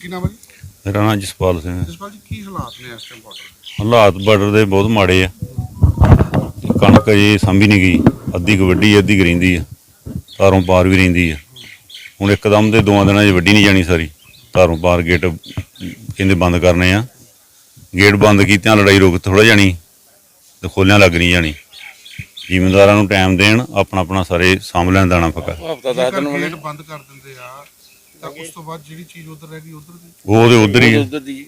ਕੀ ਨਾਮ ਹੈ ਜੀ? ਮੇਰਾ ਨਾਮ ਜਸਪਾਲ ਸਿੰਘ ਹੈ। ਜਸਪਾਲ ਜੀ ਕੀ ਹਾਲਾਤ ਨੇ ਇਸ ਟਾਈਮ ਬਾਰਡਰ ਹਾਲਾਤ ਬਾਰਡਰ ਦੇ ਬਹੁਤ ਮਾੜੇ ਆ। ਕਣਕ ਜੀ ਸੰਭੀ ਨਹੀਂ ਗਈ। ਅੱਧੀ ਕੁ ਵੱਡੀ ਅੱਧੀ ਕੁ ਰਹਿੰਦੀ ਆ ਤਾਰੋਂ ਪਾਰ ਵੀ ਰਹਿੰਦੀ ਆ ਹੁਣ ਇੱਕਦਮ ਦੇ ਦੋਆਂ ਦਿਨਾਂ 'ਚ ਵੱਡੀ ਨਹੀਂ ਜਾਣੀ ਸਾਰੀ। ਤਾਰੋਂ ਪਾਰ ਗੇਟ ਕਹਿੰਦੇ ਬੰਦ ਕਰਨੇ ਆ। ਗੇਟ ਬੰਦ ਕੀਤਿਆਂ ਲੜਾਈ ਰੁਕ ਥੋੜਾ ਜਾਣੀ ਤੇ ਖੋਲਿਆਂ ਲੱਗ ਨਹੀਂ ਜਾਣੀ। ਜ਼ਿਮੀਂਦਾਰਾਂ ਨੂੰ ਟਾਈਮ ਦੇਣ ਆਪਣਾ ਆਪਣਾ ਸਾਰੇ ਸਾਂਭ ਲੈਣ ਦਾਣਾ ਪੱਕਾ। ਹਫਤਾ ਦਸ ਜੇਕਰ ਦਿਨ ਵਾਲੇ ਗੇਟ ਬੰਦ ਕਰ ਦਿੰਦੇ ਆ ਤਾਂ ਉਸ ਤੋਂ ਬਾਅਦ ਜਿਹੜੀ ਚੀਜ਼ ਉਧਰ ਰਹਿ ਗਈ ਉਧਰ ਦੀ? ਉਹ ਉਹਦੇ ਉਧਰ ਹੀ। ਉਧਰ ਦੀ।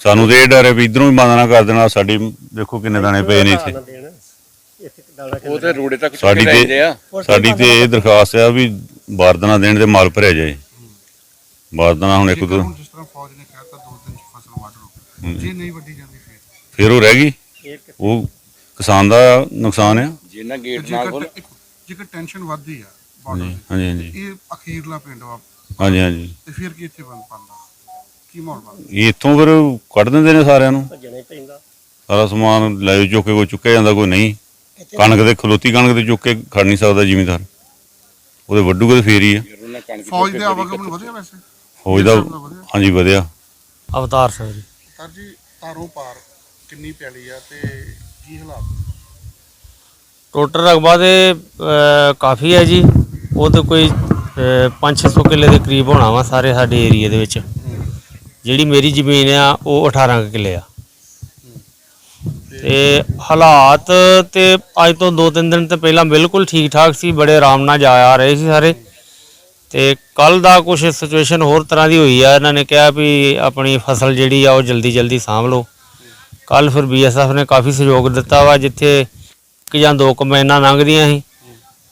ਸਾਨੂੰ ਤੇ ਇਹ ਡਰ ਹੈ ਵੀ ਇਧਰੋਂ ਵੀ ਬੰਦ ਨਾ ਕਰ ਦੇਣਾ ਸਾਡੀ ਦੇਖੋ ਕਿੰਨੇ ਦਾਣੇ ਪਏ ਨੇ ਇੱਥੇ। ਉਹ ਤੇ ਰੋੜੇ ਤੱਕ ਸਾਡੀ ਚੁੱਕੇ ਰਹਿੰਦੇ ਆ। ਤੇ ਸਾਡੀ ਤੇ ਇਹ ਦਰਖਾਸਤ ਆ ਵੀ ਬਾਰਦਾਨਾ ਦੇਣ ਦੇ ਮਾਲ ਭਰਿਆ ਜਾਏ। ਬਾਰਦਾਨਾ ਹੁਣ ਇੱਕ ਦੋ ਹੁਣ ਜਿਸ ਤਰ੍ਹਾਂ ਫੌਜ ਨੇ ਕਹਿਤਾ ਦੋ ਦਿਨ ਚ ਫਸਲ ਵੱਢ ਲਓ। ਜੇ ਨਹੀਂ ਵੱਢੀ ਜਾਂਦੀ ਫਿਰ? ਫਿਰ ਉਹ ਰਹਿ ਗਈ। ਉਹ ਕਿਸਾਨ ਦਾ ਨੁਕਸਾਨ ਆ। ਜਿੰਨਾ ਤੇ ਗੇਟ ਨਾ ਖੋਲ ਜੇਕਰ ਜੇਕਰ ਟੈਨਸ਼ਨ ਵੱਧਦੀ ਆ ਬਾਰਡਰ ਹਾਂਜੀ ਹਾਂਜੀ। ਇਹ ਅਖੀਰਲਾ ਪਿੰਡ ਵਾ ਹਾਂਜੀ ਹਾਂਜੀ। ਤੇ ਫਿਰ ਕੀ ਇੱਥੇ ਬੰਦ ਪਾਉਂਦਾ? ਕੀ ਮਾਹੌਲ ਬਣਦਾ? ਇਹ ਇੱਥੋਂ ਫਿਰ ਕੱਢ ਦਿੰਦੇ ਨੇ ਸਾਰਿਆਂ ਨੂੰ। ਸਾਰਾ ਸਮਾਨ ਲੈ ਚੁੱਕ ਕੇ ਕੋਈ ਚੁੱਕਿਆ ਜਾਂਦਾ ਕੋਈ ਨਹੀਂ। ਕਣਕ ਦੇ ਖਲੋਤੀ ਕਣਕ ਤੇ ਚੁੱਕ ਕੇ ਖੜ ਨਹੀਂ ਸਕਦਾ ਜ਼ਿਮੀਂਦਾਰ। ਉਹਦੇ ਵੱਡੂਗੇ ਤੇ ਫੇਰ ਹੀ ਆ। ਫੌਜ ਦੇ ਆਵਾਗਮਨ ਵਧਿਆ ਵੈਸੇ? ਫੌਜ ਦਾ ਹਾਂਜੀ ਵਧਿਆ। ਅਵਤਾਰ ਸਿੰਘ ਜੀ। ਸਰ ਜੀ ਤਾਰੋਂ ਪਾਰ ਕਿੰਨੀ ਪੈਲੀ ਆ ਤੇ ਕੀ ਹਾਲਾਤ? ਟੋਟਲ ਰਕਬਾ ਦੇ ਅਹ, ਕਾਫੀ ਹੈ ਜੀ। ਉਹ ਤੇ ਕੋਈ 5-600 ਕਿੱਲੇ ਦੇ ਕਰੀਬ ਹੋਣਾ ਵਾ ਸਾਰੇ ਸਾਡੇ ਏਰੀਆ ਦੇ ਵਿੱਚ। ਜਿਹੜੀ ਮੇਰੀ ਜ਼ਮੀਨ ਆ, ਉਹ 18 ਕੁ ਕਿੱਲੇ ਆ। ਤੇ ਹਾਲਾਤ ਤੇ ਅੱਜ ਤੋਂ 2-3 ਦਿਨ ਤੇ ਪਹਿਲਾਂ ਬਿਲਕੁਲ ਠੀਕ ਠਾਕ ਸੀ, ਬੜੇ ਆਰਾਮ ਨਾਲ ਜਾ ਆ ਰਹੇ ਸੀ ਸਾਰੇ। ਤੇ ਕੱਲ ਦਾ ਕੁਝ ਸਿਚੁਏਸ਼ਨ ਹੋਰ ਤਰ੍ਹਾਂ ਦੀ ਹੋਈ ਆ। ਇਹਨਾਂ ਨੇ ਕਿਹਾ ਵੀ ਆਪਣੀ ਫਸਲ ਜਿਹੜੀ ਆ, ਉਹ ਜਲਦੀ ਜਲਦੀ ਸਾਂਭ ਲਓ। ਕੱਲ ਫਿਰ ਬੀਐਸਐਫ ਨੇ ਕਾਫੀ ਸਹਿਯੋਗ ਦਿੱਤਾ ਵਾ, ਜਿੱਥੇ ਇੱਕ ਜਾਂ ਦੋ ਕਮੈਨਾਂ ਲੰਘਦੀਆਂ ਸੀ।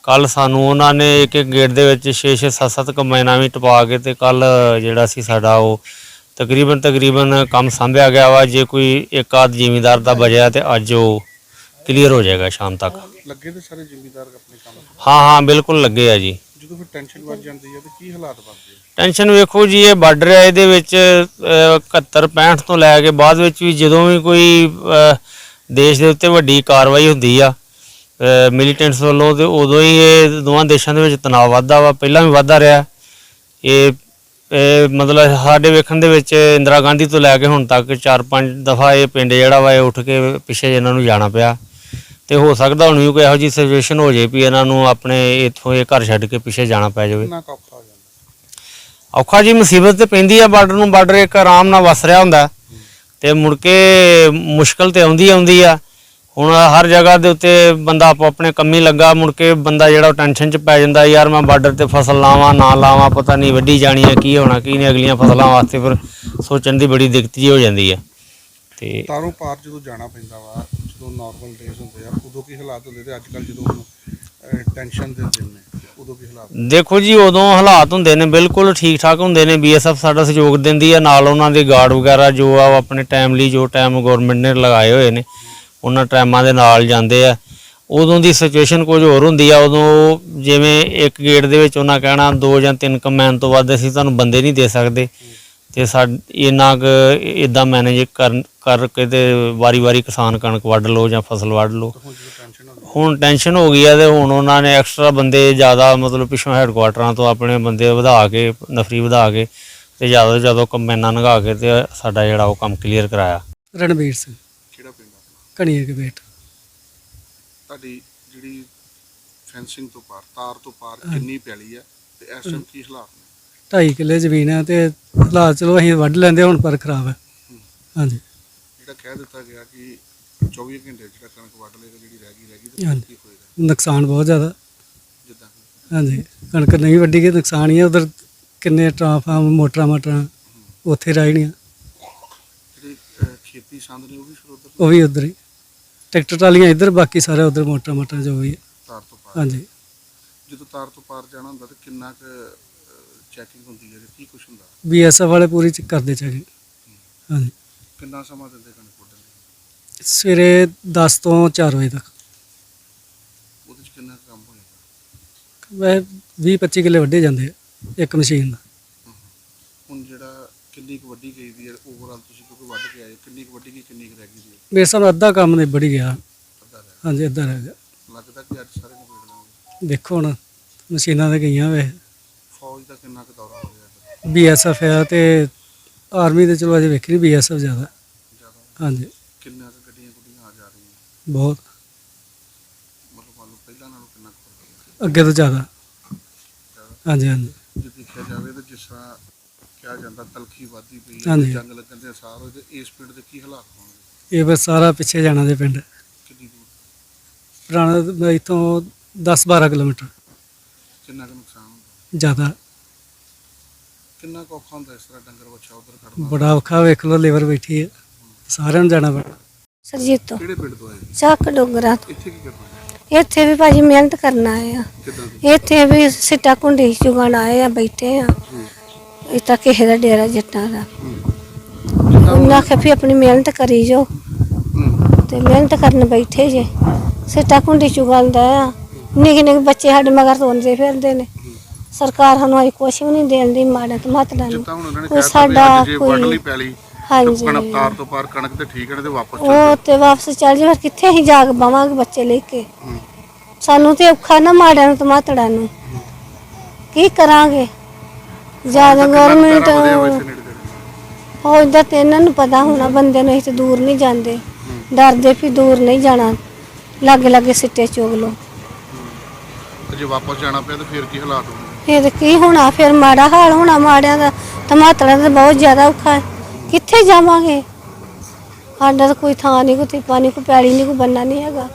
ਕੱਲ ਸਾਨੂੰ ਉਹਨਾਂ ਨੇ ਇੱਕ ਇੱਕ ਗੇਟ ਦੇ ਵਿੱਚ 6 6 7 7 ਕਮੈਨਾਂ ਵੀ ਟਪਾ ਕੇ ਤੇ ਕੱਲ ਜਿਹੜਾ ਸੀ ਸਾਡਾ ਉਹ ਤਕਰੀਬਨ ਤਕਰੀਬਨ ਕੰਮ ਸੰਭਿਆ ਗਿਆ ਵਾ ਜੇ ਕੋਈ ਇੱਕ ਆਧ ਜ਼ਿਮੀਂਦਾਰ ਦਾ ਬਚਿਆ ਤੇ ਅੱਜ ਉਹ ਕਲੀਅਰ ਹੋ ਜਾਏਗਾ ਸ਼ਾਮ ਤੱਕ। ਲੱਗੇ ਤੇ ਸਾਰੇ ਜ਼ਿੰਮੇਦਾਰ ਆਪਣੇ ਕੰਮ। ਹਾਂ ਹਾਂ ਬਿਲਕੁਲ ਲੱਗੇ ਆ ਜੀ। ਜਦੋਂ ਫਿਰ ਟੈਨਸ਼ਨ ਵੱਧ ਜਾਂਦੀ ਹੈ ਤੇ ਕੀ ਹਾਲਾਤ ਬਣਦੇ ਟੈਨਸ਼ਨ ਵੇਖੋ ਜੀ ਇਹ ਬਾਰਡਰ ਹੈ ਇਹਦੇ ਵਿੱਚ ਅਹ, 71 65 ਤੋਂ ਲੈ ਕੇ ਬਾਅਦ ਵਿੱਚ ਵੀ ਜਦੋਂ ਵੀ ਕੋਈ ਦੇਸ਼ ਦੇ ਉੱਤੇ ਵੱਡੀ ਕਾਰਵਾਈ ਹੁੰਦੀ ਆ ਮਿਲੀਟੈਂਟਸ ਵੱਲੋਂ ਤੇ ਉਦੋਂ ਹੀ ਇਹ ਦੋਵਾਂ ਦੇਸ਼ਾਂ ਦੇ ਵਿੱਚ ਤਣਾਅ ਵੱਧਦਾ ਵਾ ਪਹਿਲਾਂ ਵੀ ਵੱਧਦਾ ਰਿਹਾ। ਇਹ ਇਹ ਮਤਲਬ ਸਾਡੇ ਵੇਖਣ ਦੇ ਵਿੱਚ ਇੰਦਰਾ ਗਾਂਧੀ ਤੋਂ ਲੈ ਕੇ ਹੁਣ ਤੱਕ 4-5 ਦਫਾ ਇਹ ਪਿੰਡ ਜਿਹੜਾ ਵਾ ਇਹ ਉੱਠ ਕੇ ਪਿੱਛੇ ਇਹਨਾਂ ਨੂੰ ਜਾਣਾ ਪਿਆ। ਤੇ ਹੋ ਸਕਦਾ ਹੁਣ ਵੀ ਕੋਈ ਇਹੋ ਜਿਹੀ ਸਿਚੁਏਸ਼ਨ ਹੋ ਜੇ ਵੀ ਇਹਨਾਂ ਨੂੰ ਆਪਣੇ ਇੱਥੋਂ ਇਹ ਘਰ ਛੱਡ ਕੇ ਪਿੱਛੇ ਜਾਣਾ ਪੈ ਜਾਵੇ। ਔਖਾ ਜੀ ਮੁਸੀਬਤ ਤੇ ਪੈਂਦੀ ਆ ਬਾਰਡਰ ਨੂੰ ਬਾਰਡਰ ਇੱਕ ਆਰਾਮ ਨਾਲ ਵਸ ਰਿਹਾ ਹੁੰਦਾ। ਤੇ ਮੁੜ ਕੇ ਮੁਸ਼ਕਲ ਤੇ ਆਉਂਦੀ ਆਉਂਦੀ ਆ। ਹੁਣ ਹਰ ਜਗ੍ਹਾ ਦੇ ਉੱਤੇ ਬੰਦਾ ਆਪੋ ਆਪਣੇ ਕੰਮੀ ਲੱਗਾ ਮੁੜ ਕੇ ਬੰਦਾ ਜਿਹੜਾ ਟੈਨਸ਼ਨ ਚ ਪੈ ਜਾਂਦਾ ਯਾਰ ਮੈਂ ਬਾਰਡਰ ਤੇ ਫਸਲ ਲਾਵਾਂ ਨਾ ਲਾਵਾਂ ਪਤਾ ਨਹੀਂ ਵੱਡੀ ਜਾਣੀ ਆ ਕੀ ਹੋਣਾ ਕੀ ਨਹੀਂ ਅਗਲੀਆਂ ਫਸਲਾਂ ਵਾਸਤੇ ਫਿਰ ਸੋਚਣ ਦੀ ਬੜੀ ਦਿੱਕਤ ਜੀ ਹੋ ਜਾਂਦੀ ਆ। ਤੇ ਤਾਰੋਂ ਪਾਰ ਜਦੋਂ ਜਾਣਾ ਪੈਂਦਾ ਵਾ ਜਦੋਂ ਨਾਰਮਲ ਡੇਜ਼ ਹੁੰਦੇ ਆ ਉਦੋਂ ਕੀ ਹਾਲਾਤ ਹੁੰਦੇ ਤੇ ਅੱਜ ਕੱਲ ਜਦੋਂ ਟੈਨਸ਼ਨ ਦੇ ਦਿਨ ਨੇ ਉਦੋਂ ਕੀ ਹਾਲਾਤ ਦੇਖੋ ਜੀ ਉਦੋਂ ਹਾਲਾਤ ਹੁੰਦੇ ਨੇ ਬਿਲਕੁਲ ਠੀਕ ਠਾਕ ਹੁੰਦੇ ਨੇ ਬੀਐਸਐਫ ਸਾਡਾ ਸਹਿਯੋਗ ਦਿੰਦੀ ਆ ਨਾਲ ਉਹਨਾਂ ਦੇ ਗਾਰਡ ਵਗੈਰਾ ਜੋ ਆ ਆਪਣੇ ਟਾਈਮਲੀ ਜੋ ਟਾਈਮ ਗਵਰਨਮੈਂਟ ਨੇ ਲਗਾਏ ਹੋਏ ਨੇ। ਉਹਨਾਂ ਟਾਈਮਾਂ ਦੇ ਨਾਲ ਜਾਂਦੇ ਆ। ਉਦੋਂ ਦੀ ਸਿਚੁਏਸ਼ਨ ਕੁਝ ਹੋਰ ਹੁੰਦੀ ਆ ਉਦੋਂ ਜਿਵੇਂ ਇੱਕ ਗੇਟ ਦੇ ਵਿੱਚ ਉਹਨਾਂ ਕਹਿਣਾ ਦੋ ਜਾਂ ਤਿੰਨ ਕਮੈਨ ਤੋਂ ਵੱਧ ਅਸੀਂ ਤੁਹਾਨੂੰ ਬੰਦੇ ਨਹੀਂ ਦੇ ਸਕਦੇ। ਤੇ ਸਾ ਇੰਨਾ ਕੁ ਇਦਾਂ ਮੈਨੇਜ ਕਰ ਕਰਕੇ ਤੇ ਵਾਰੀ-ਵਾਰੀ ਕਿਸਾਨ ਕਣਕ ਵੱਢ ਲਓ ਜਾਂ ਫਸਲ ਵੱਢ ਲਓ। ਹੁਣ ਟੈਨਸ਼ਨ ਹੋ ਗਈ। ਆ ਤੇ ਹੁਣ ਉਹਨਾਂ ਨੇ ਐਕਸਟਰਾ ਬੰਦੇ ਜ਼ਿਆਦਾ ਮਤਲਬ ਪਿਛੋਂ ਹੈੱਡਕੁਆਟਰਾਂ ਤੋਂ ਆਪਣੇ ਬੰਦੇ ਵਧਾ ਕੇ ਨਫਰੀ ਵਧਾ ਕੇ ਤੇ ਜ਼ਿਆਦਾ ਤੋਂ ਜ਼ਿਆਦਾ ਕੰਬਾਈਨਾਂ ਨਗਾ ਕੇ ਤੇ ਸਾਡਾ ਜਿਹੜਾ ਉਹ ਕੰਮ ਕਲੀਅਰ ਕਰਾਇਆ। ਰਣਵੀਰ ਸਿੰਘ। ਕਣੀਏ ਕੇ ਬੇਟ ਤੁਹਾਡੀ ਜਿਹੜੀ ਫੈਂਸਿੰਗ ਤੋਂ ਪਾਰ ਤਾਰ ਤੋਂ ਪਾਰ ਕਿੰਨੀ ਪੈਲੀ ਆ ਤੇ ਇਸ ਟਾਈਮ ਕੀ ਹਾਲਾਤ ਨੇ? ਢਾਈ ਕਿੱਲੇ ਜ਼ਮੀਨ ਹੈ ਤੇ ਹਾਲਾਤ ਚਲੋ ਅਸੀਂ ਵੱਢ ਲੈਂਦੇ ਹੁਣ ਪਰ ਖਰਾਬ ਹੈ। ਹਾਂਜੀ। ਜਿਹੜਾ ਕਹਿ ਦਿੱਤਾ ਗਿਆ ਕਿ 24 ਘੰਟੇ ਜਿਹੜਾ ਕਣਕ ਵੱਢ ਲਏਗਾ ਜਿਹੜੀ ਰਹਿ ਗਈ ਰਹਿ ਗਈ ਤੇ। ਕੀ ਹੋਏਗਾ? ਨੁਕਸਾਨ ਬਹੁਤ ਜ਼ਿਆਦਾ। ਜਿੱਦਾਂ ਹਾਂਜੀ। ਕਣਕ ਨਹੀਂ ਵੱਢੀ ਗਈ ਨੁਕਸਾਨ ਹੀ ਹੈ। ਉਧਰ ਕਿੰਨੇ ਟਰਾਂਫਾਰਮ ਮੋਟਰਾਂ ਮੋਟਰਾਂ ਉੱਥੇ ਰਹਿਣੀਆਂ ਜਿਹੜੀ ਖੇਤੀ ਸੰਦ ਨੇ ਉਹ ਵੀ ਫਿਰ ਉੱਧਰ? ਉਹ ਵੀ ਉਧਰ ਹੀ। ਟਰੈਕਟਰ ਟਰਾਲੀਆਂ ਇੱਧਰ ਬਾਕੀ ਸਾਰੇ ਉਧਰ ਮੋਟਰਾਂ ਮੋਟਰਾਂ ਜੋ ਵੀ ਹੈ। ਤਾਰ ਤੋਂ ਪਾਰ। ਹਾਂਜੀ। ਜਦੋਂ ਤਾਰ ਤੋਂ ਪਾਰ ਜਾਣਾ ਹੁੰਦਾ ਤੇ ਕਿੰਨਾ ਕੁ ਚੈਕਿੰਗ ਹੁੰਦੀ ਹੈ? ਤੇ ਕੀ ਕੁਝ ਹੁੰਦਾ? ਬੀਐਸਐਫ ਵਾਲੇ ਪੂਰੀ ਚ ਕਰਦੇ ਚਾਹੀਏ ਹਾਂਜੀ। ਕਿੰਨਾ ਸਮਾਂ ਦਿੰਦੇ ਕਣਕ ਵੱਢਣ ਲਈ? ਸਵੇਰੇ 10 ਤੋਂ 4 ਵਜੇ ਤੱਕ। ਉਹਦੇ 'ਚ ਕਿੰਨਾ ਕੁ ਕੰਮ ਹੋਏਗਾ? ਵੈਸੇ 20 25 ਕਿੱਲੇ ਵੱਢੇ ਜਾਂਦੇ ਆ ਇੱਕ ਮਸ਼ੀਨ ਦਾ। ਕਿੰਨੀ ਕੁ ਵੱਡੀ ਗਈ ਦੀ ਹੈ ਓਵਰਆਲ ਤੁਸੀਂ ਕਿਉਂਕਿ ਵੱਢ ਕੇ ਆਏ ਕਿੰਨੀ ਕੁ ਵੱਡੀ ਗਈ ਕਿੰਨੀ ਕੁ ਰਹਿ ਗਈ ਦੀ ਹੈ? ਮੇਰੇ ਹਿਸਾਬ ਨਾਲ ਅੱਧਾ ਕੰਮ ਨਿਬੜ ਹੀ ਗਿਆ। ਅੱਧਾ ਰਹਿ ਹਾਂਜੀ ਅੱਧਾ ਰਹਿ ਗਿਆ। ਗਿਆ। ਲੱਗਦਾ ਕਿ ਅੱਜ ਸਾਰੇ ਨਿਬੇੜ ਲਾਂਗੇ। ਦੇਖੋ ਹੁਣ ਮਸ਼ੀਨਾਂ ਤੇ ਗਈਆਂ ਵੇ। ਫੌਜ ਦਾ ਕਿੰਨਾ ਕੁ ਦੌਰਾ ਹੋ ਰਿਹਾ ਇੱਧਰ? ਬੀਐਸਐਫ ਆ ਤੇ ਆਰਮੀ ਦੇ ਚਲੋ ਅਜੇ ਵੇਖੀ ਨਹੀਂ ਬੀਐਸਐਫ ਜ਼ਿਆਦਾ। ਹਾਂਜੀ। ਕਿੰਨੀਆਂ ਕੁ ਗੱਡੀਆਂ ਗੁੱਡੀਆਂ ਆ ਜਾ ਰਹੀਆਂ? ਬਹੁਤ। ਮਤਲਬ ਮੰਨ ਲਓ ਪਹਿਲਾਂ ਨਾਲੋਂ ਕਿੰਨਾ ਕੁ ਫ਼ਰਕ ਹੈ ਅੱਗੇ ਤੋਂ ਜ਼ਿਆਦਾ? ਹਾਂਜੀ ਹਾਂਜੀ। ਜੇ ਦੇਖਿਆ ਜਾਵੇ ਤਾਂ ਜਿਸ ਤਰ੍ਹਾਂ ਕਿਹਾ ਜਾਂਦਾ ਤਲਖੀ ਵਾਦੀ ਪਈ ਹੈ ਹਾਂਜੀ। ਜੰਗ ਲੱਗਣ ਦੇ ਅਸਾਰ ਹੋਏ ਤੇ ਇਸ ਪਿੰਡ ਦੇ ਕੀ ਹਾਲਾਤ ਹੋਣਗੇ? ਇਹ ਬਸ ਸਾਰਾ ਪਿੱਛੇ ਜਾਣਾ ਦੇ ਪਿੰਡ। ਕਿੰਨੀ ਦੂਰ? ਪੁਰਾਣਾ ਇੱਥੋਂ 10 12 ਕਿਲੋਮੀਟਰ। ਕਿੰਨਾ ਕੁ ਨੁਕਸਾਨ ਹੁੰਦਾ? ਜ਼ਿਆਦਾ। ਕਿੰਨਾ ਕੁ ਔਖਾ ਹੁੰਦਾ ਇਸ ਤਰ੍ਹਾਂ ਡੰਗਰ ਬੱਚਾ ਉਧਰ ਖੜਨਾ ਬੜਾ ਔਖਾ ਵੇਖ ਲਓ ਲੇਬਰ ਬੈਠੀ ਹੈ। ਸਾਰਿਆਂ ਨੂੰ ਜਾਣਾ ਪੈਣਾ। ਸਰਜੀਤ ਤੋਂ। ਕਿਹੜੇ ਪਿੰਡ ਤੋਂ ਆਏ ਚੱਕ ਡੋਗਰਾ ਤੋਂ। ਇੱਥੇ ਕੀ ਕਰਨਾ ਹੈ? ਇੱਥੇ ਵੀ ਭਾਜੀ ਮਿਹਨਤ ਕਰਨ ਆਏ ਆ। ਕਿੱਦਾਂ ਦੀ? ਇੱਥੇ ਵੀ ਸਿੱਟਾ ਕੁੰਡੀ ਚੁਗਣ ਆਏ ਆ ਬੈਠੇ ਆ। ਇਹ ਤਾਂ ਕਿਸੇ ਦਾ ਡੇਰਾ ਜੱਟਾਂ ਦਾ। ਉਹਨਾਂ ਆਖਿਆ ਵੀ ਆਪਣੀ ਮਿਹਨਤ ਕਰੀ ਜੋ ਤੇ ਮਿਹਨਤ ਕਰਨ ਬੈਠੇ ਜੇ। ਸਿੱਟਾ ਕੁੰਡੀ ਚੁਗਲਦਾ ਆ। ਨਿੱਕੇ ਨਿੱਕੇ ਬੱਚੇ ਸਾਡੇ ਮਗਰ ਰੋਂਦੇ ਫਿਰਦੇ ਨੇ। ਸਰਕਾਰ ਸਾਨੂੰ ਅਜੇ ਕੁਛ ਵੀ ਨਹੀਂ ਦੇਣ ਦੀ ਮਾੜਾ ਤੇ ਮਾਤੜਾ ਨੂੰ ਜਿੱਦਾਂ ਹੁਣ ਉਹਨਾਂ ਨੇ ਕੋਈ ਸਾਡਾ ਅੱਜ ਜੇ ਵੱਢ ਲਈ ਕੋਈ ਪੈਲੀ ਹਾਂਜੀ। ਕਣਕ ਤਾਰ ਤੋਂ ਪਾਰ ਕਣਕ ਤੇ ਠੀਕ ਹੈ ਤੇ ਵਾਪਸ ਚੱਲ ਉਹ ਤੇ ਵਾਪਸ ਚੱਲ ਜੇ ਫਿਰ ਕਿੱਥੇ ਹੀ ਜਾਗ ਬਵਾਂਗੇ ਬੱਚੇ ਲੈ ਕੇ? ਸਾਨੂੰ ਤੇ ਔਖਾ ਨਾ ਮਾੜਿਆਂ ਨੂੰ ਤੇ ਮਾਤੜਾ ਨੂੰ। ਕੀ ਕਰਾਂਗੇ? ਜ਼ਿਆਦਾ ਗਵਰਨਮੈਂਟ ਉਹ ਇਦਾਂ ਤੇ ਇਹਨਾਂ ਨੂੰ ਪਤਾ ਹੋਣਾ ਬੰਦੇ ਨੂੰ ਇੱਥੇ ਦੂਰ ਨਹੀਂ ਜਾਂਦੇ। ਡਰਦੇ ਵੀ ਦੂਰ ਨਹੀਂ ਜਾਣਾ। ਲਾਗੇ ਲਾਗੇ ਸਿੱਟੇ ਚੋਗ ਲੋ ਤੇ ਜੇ ਵਾਪਸ ਜਾਣਾ ਪਿਆ ਤਾਂ ਫਿਰ ਕੀ ਹਾਲਾਤ ਹੋਣਗੇ? ਫਿਰ ਕੀ ਹੋਣਾ? ਫਿਰ ਮਾੜਾ ਹਾਲ ਹੋਣਾ ਮਾੜਿਆਂ ਦਾ ਟਮਾਟਰਾਂ ਦਾ ਬਹੁਤ ਜ਼ਿਆਦਾ ਔਖਾ ਹੈ। ਕਿੱਥੇ ਜਾਵਾਂਗੇ? ਸਾਡਾ ਤਾਂ ਕੋਈ ਥਾਂ ਨਹੀਂ ਕੋਈ ਟਿੱਪਾ ਨਹੀਂ ਕੋਈ ਪੈੜੀ ਨਹੀਂ ਕੋਈ ਬੰਨਾ ਨਹੀਂ ਹੈਗਾ।